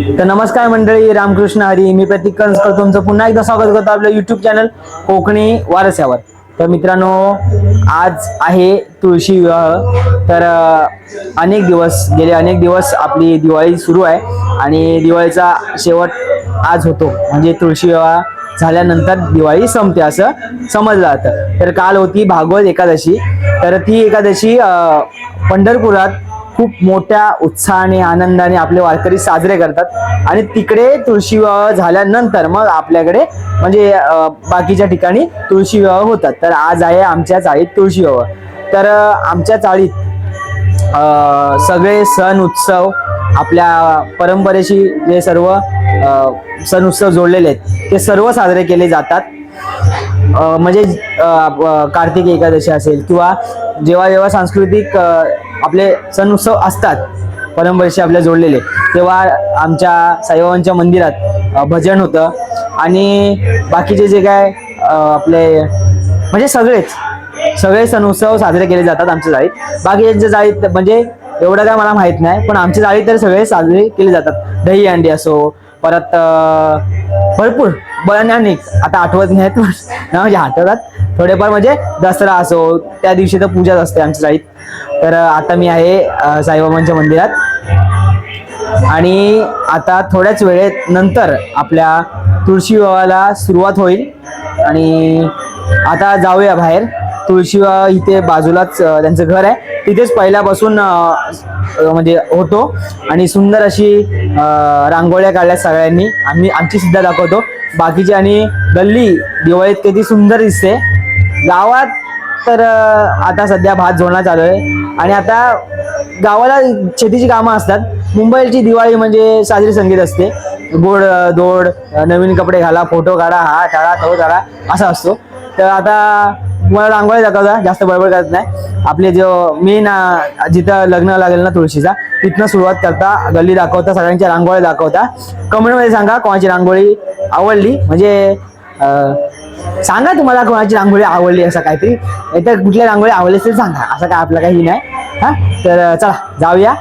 तर नमस्कार मंडळी रामकृष्ण हरी. मी प्रतीक कंसकर तुमचं पुन्हा एकदा स्वागत करतो आपलं युट्यूब चॅनल कोकणी वारस्यावर. तर मित्रांनो आज आहे तुळशी विवाह. तर अनेक दिवस गेले अनेक दिवस आपली दिवाळी सुरू आहे आणि दिवाळीचा शेवट आज होतो. म्हणजे तुळशी विवाह झाल्यानंतर दिवाळी संपते असं समजलं जातं. तर काल होती भागवत एकादशी. तर ती एकादशी पंढरपुरात खूप मोठ्या उत्साहाने आनंदाने आपले वारकरी साजरे करतात. आणि तिकडे तुळशी विवाह झाल्यानंतर मग आपल्याकडे म्हणजे बाकीच्या ठिकाणी तुळशी विवाह होतात. तर आज आहे आमच्या चाळीत तुळशी विवाह. तर आमच्या चाळीत सगळे सण उत्सव आपल्या परंपरेशी जे सर्व सण उत्सव जोडलेले आहेत ते सर्व साजरे केले जातात. म्हणजे कार्तिक एकादशी असेल किंवा जेव्हा जेव्हा सांस्कृतिक आपले सण उत्सव असतात परंपरेशी आपल्या जोडलेले. तेव्हा आमच्या साईबाबांच्या मंदिरात भजन होतं. आणि बाकीचे जे काय आपले म्हणजे सगळेच सगळे सण उत्सव साजरे केले जातात आमच्या जाळीत. बाकीच्या जाळीत म्हणजे एवढं काय मला माहीत नाही पण आमच्या जाळीत तर सगळे साजरे केले जातात. दही अंडी असो परत भरपूर बरं आता आठवत नाहीत ना म्हणजे आठवतात. थोडेफार म्हणजे दसरा असो त्या दिवशी तर पूजाच असते आमच्या जाळीत. तर आता मी आहे साईबाबांच्या मंदिरात. आणि आता थोड्याच वेळेत नंतर आपल्या तुळशी विवाहाला सुरुवात होईल. आणि आता जाऊया बाहेर. तुळशी विवाह इथे बाजूलाच त्यांचं घर आहे. तिथेच पहिल्यापासून म्हणजे होतो. आणि सुंदर अशी रांगोळ्या काढल्या सगळ्यांनी. आम्ही आमची सुद्धा दाखवतो. बाकीची आणि गल्ली दिवाळीत किती सुंदर दिसते. गावात तर आता सध्या भात झोडणं चालू आहे. आणि आता गावाला शेतीची कामं असतात. मुंबईची दिवाळी म्हणजे साजरी संगीत असते. गोड दोड नवीन कपडे घाला फोटो काढा हा टाळा तो टाळा असा असतो. तर आता मला रांगोळी दाखवता जास्त बडबड करत नाही. आपले जो मेन जिथं लग्न लागेल ना तुळशीचा तिथनं सुरुवात करता गल्ली दाखवता सगळ्यांच्या रांगोळी दाखवता. कमेंटमध्ये सांगा कोणाची रांगोळी आवडली. म्हणजे सांगा तुम्हाला कोणाची रांगोळी आवडली असं काहीतरी. तर कुठल्या रांगोळी आवडली असेल सांगा. असं काय आपलं काही नाही. हा? तर चला जाऊया.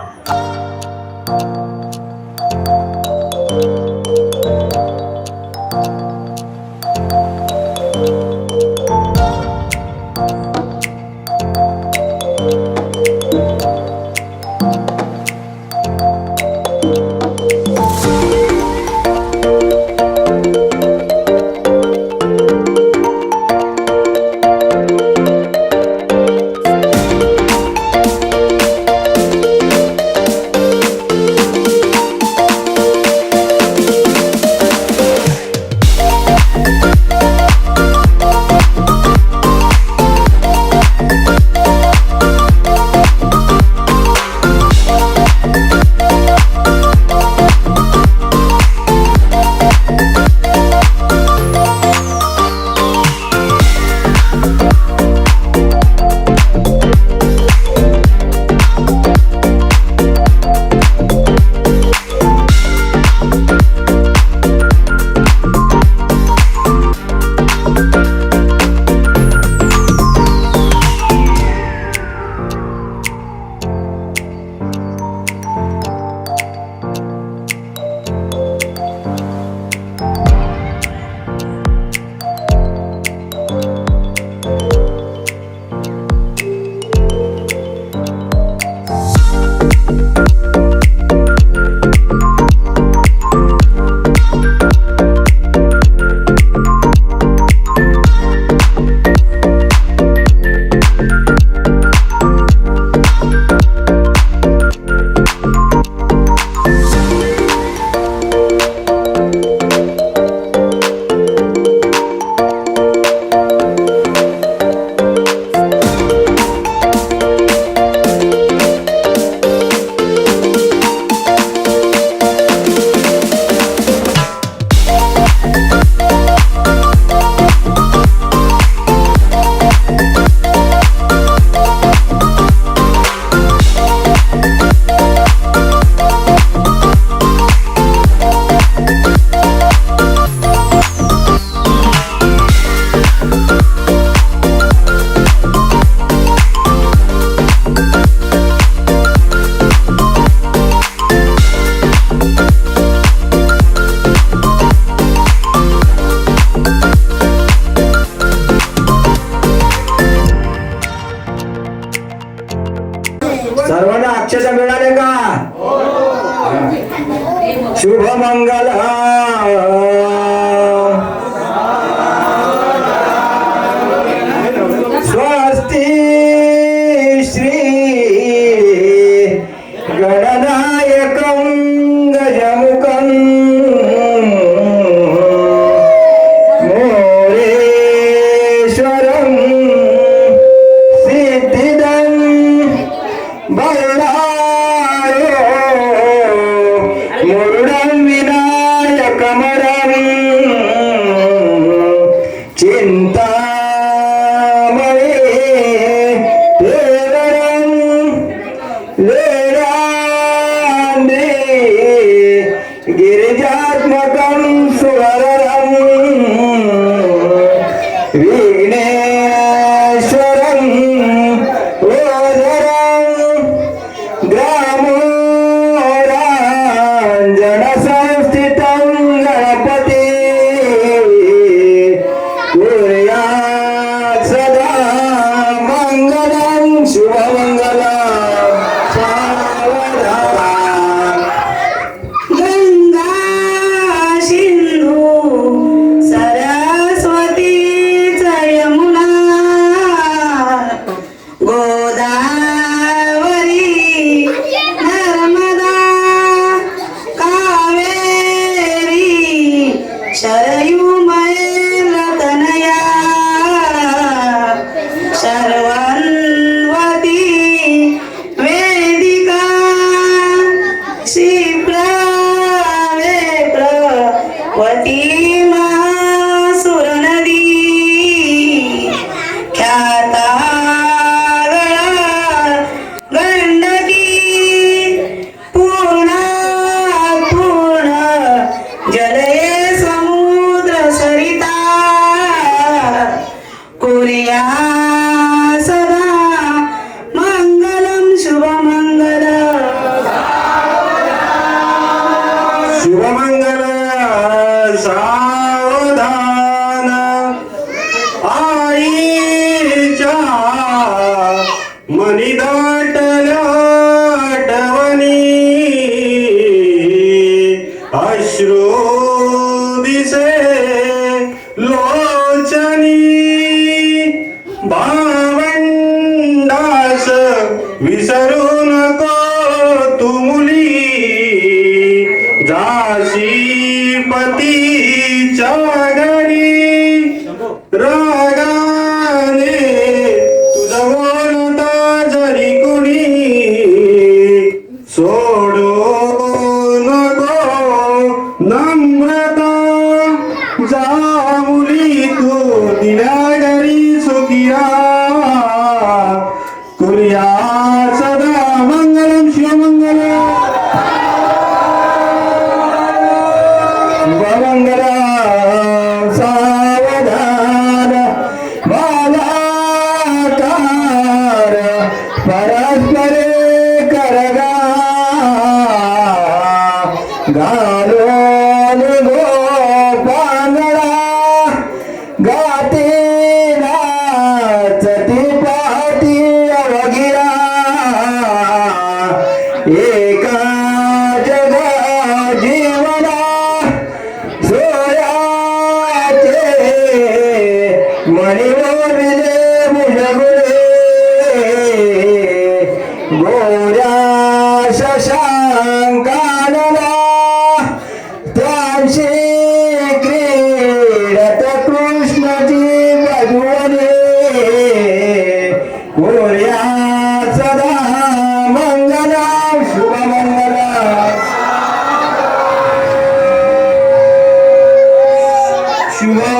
মরিব মিলে বুঝা গুলে গোরা শশাঙ্কাননা তার সে ক্রীড়ত কৃষ্ণ জীব জুয়ে গোরিয়া সদা মঙ্গলা শুভ মঙ্গলা শুভ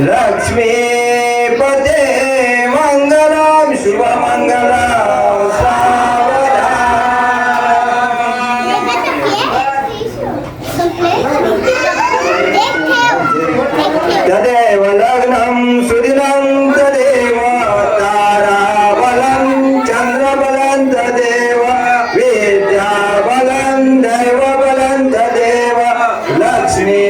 लक्ष्मी पदे मंगलम शुभमंगला तदेव लग्नम सुदिनम तदेव ताराबलं चंद्रबलं तदेव विद्याबलं दैवबलं तदेव लक्ष्मी